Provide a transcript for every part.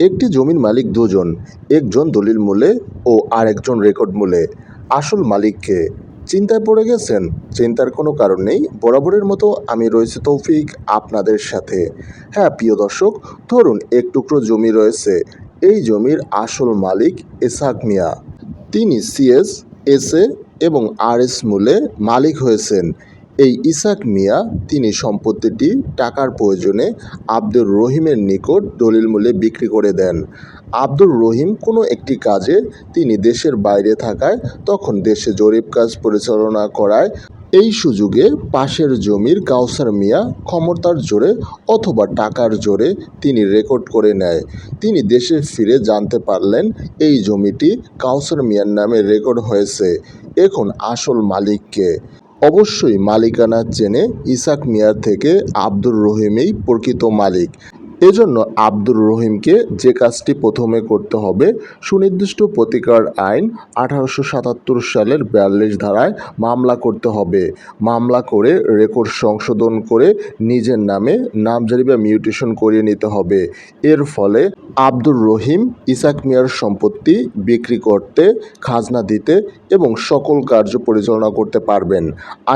একটি জমির মালিক দুজন, একজন দলিল মূলে ও আরেকজন রেকর্ড মূলে। আসল মালিককে চিন্তায় পড়ে গেছেন? চিন্তার কোনো কারণ নেই। বরাবরের মতো আমি রয়েছে তৌফিক আপনাদের সাথে। হ্যাঁ প্রিয় দর্শক, ধরুন এক টুকরো জমি রয়েছে। এই জমির আসল মালিক এসাক মিয়া। তিনি সিএস এসএ এবং আরএস মূলে মালিক হয়েছেন। এই ইসাক মিয়া তিনি সম্পত্তিটি টাকার প্রয়োজনে আব্দুর রহিমের নিকট দলিল মূল্যে বিক্রি করে দেন। আব্দুর রহিম কোনো একটি কাজে তিনি দেশের বাইরে থাকায় তখন দেশে জরিপ কাজ পরিচালনা করায়। এই সুযোগে পাশের জমির কাউসার মিয়া ক্ষমতার জোরে অথবা টাকার জোরে তিনি রেকর্ড করে নেয়। তিনি দেশে ফিরে জানতে পারলেন এই জমিটি কাউসার মিয়ার নামে রেকর্ড হয়েছে। এখন আসল মালিককে। অবশ্যই মালিকানা চেনে ইসাক মিয়ার থেকে আব্দুর রহিমেই প্রকৃত মালিক। এজন্য আব্দুর রহিমকে যে কাজটি প্রথমে করতে হবে, সুনির্দিষ্ট প্রতিকার আইন আঠারোশো সাতাত্তর সালের বিয়াল্লিশ ধারায় মামলা করতে হবে। মামলা করে রেকর্ড সংশোধন করে নিজের নামে নামজারি বা মিউটেশন করিয়ে নিতে হবে। এর ফলে আব্দুর রহিম, ইসাক মিয়ার সম্পত্তি বিক্রি করতে, খাজনা দিতে এবং সকল কার্য পরিচালনা করতে পারবেন।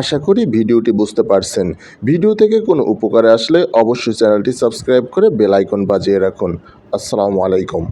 আশা করি ভিডিওটি বুঝতে পারছেন। ভিডিও থেকে কোনো উপকারে আসলে অবশ্যই চ্যানেলটি সাবস্ক্রাইব করে বেলাইকন বাজিয়ে রাখুন। আসসালামু আলাইকুম।